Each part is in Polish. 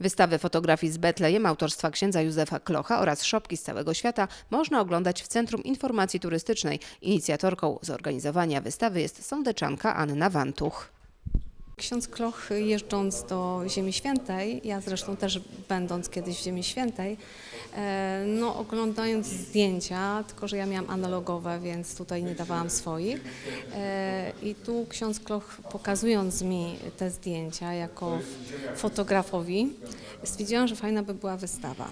Wystawy fotografii z Betlejem autorstwa księdza Józefa Klocha oraz szopki z całego świata można oglądać w Centrum Informacji Turystycznej. Inicjatorką zorganizowania wystawy jest sądeczanka Anna Wantuch. Ksiądz Kloch jeżdżąc do Ziemi Świętej, ja zresztą też będąc kiedyś w Ziemi Świętej, e, no oglądając zdjęcia, tylko że ja miałam analogowe, więc tutaj nie dawałam swoich. E, I tu ksiądz Kloch pokazując mi te zdjęcia jako fotografowi, stwierdziłam, że fajna by była wystawa.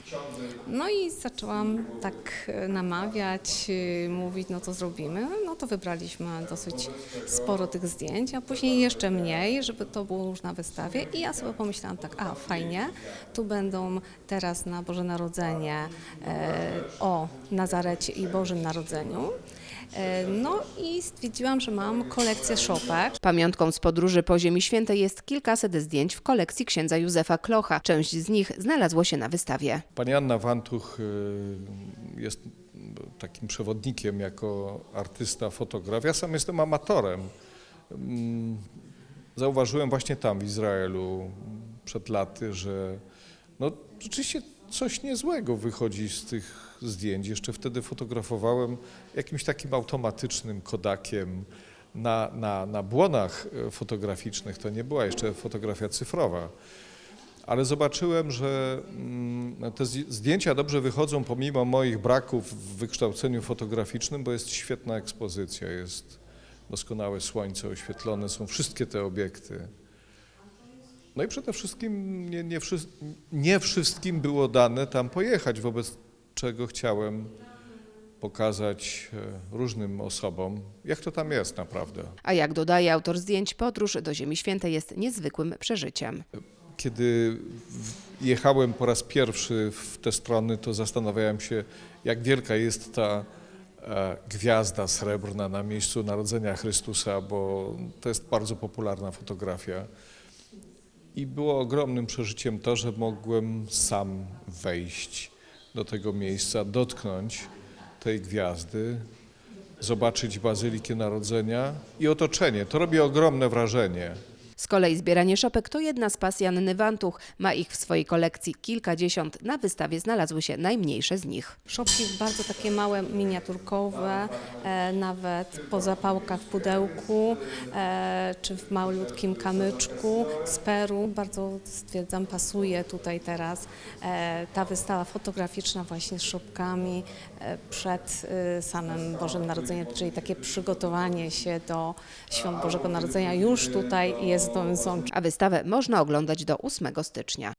No i zaczęłam tak e, namawiać, mówić, no to zrobimy. To wybraliśmy dosyć sporo tych zdjęć, a później jeszcze mniej, żeby to było już na wystawie. I ja sobie pomyślałam tak, a fajnie, tu będą teraz na Boże Narodzenie e, o Nazarecie i Bożym Narodzeniu. E, no i stwierdziłam, że mam kolekcję szopek. Pamiątką z podróży po Ziemi Świętej jest kilkaset zdjęć w kolekcji księdza Józefa Klocha. Część z nich znalazło się na wystawie. Pani Anna Wantuch y, jest takim przewodnikiem jako artysta, fotograf. Ja sam jestem amatorem. Mm, Zauważyłem właśnie tam w Izraelu przed laty, że no, rzeczywiście coś niezłego wychodzi z tych zdjęć. Jeszcze wtedy fotografowałem jakimś takim automatycznym kodakiem na, na, na błonach e, fotograficznych. To nie była jeszcze fotografia cyfrowa. Ale zobaczyłem, że mm, te zdj- zdjęcia dobrze wychodzą pomimo moich braków w wykształceniu fotograficznym, bo jest świetna ekspozycja, jest doskonałe słońce oświetlone, są wszystkie te obiekty. No i przede wszystkim nie, nie, nie wszystkim było dane tam pojechać, wobec czego chciałem pokazać e, różnym osobom, jak to tam jest naprawdę. A jak dodaje autor zdjęć, podróż do Ziemi Świętej jest niezwykłym przeżyciem. Kiedy jechałem po raz pierwszy w te strony, to zastanawiałem się, jak wielka jest ta e, gwiazda srebrna na miejscu narodzenia Chrystusa, bo to jest bardzo popularna fotografia. I było ogromnym przeżyciem to, że mogłem sam wejść do tego miejsca, dotknąć tej gwiazdy, zobaczyć Bazylikę Narodzenia i otoczenie. To robi ogromne wrażenie. Z kolei zbieranie szopek to jedna z pasji Anny Wantuch. Ma ich w swojej kolekcji kilkadziesiąt. Na wystawie znalazły się najmniejsze z nich. Szopki bardzo takie małe, miniaturkowe, e, nawet po zapałkach w pudełku, e, czy w malutkim kamyczku z Peru. Bardzo stwierdzam, pasuje tutaj teraz e, ta wystawa fotograficzna właśnie z szopkami e, przed e, samym Bożym Narodzeniem, czyli takie przygotowanie się do Świąt Bożego Narodzenia już tutaj jest A wystawę można oglądać do 8 stycznia.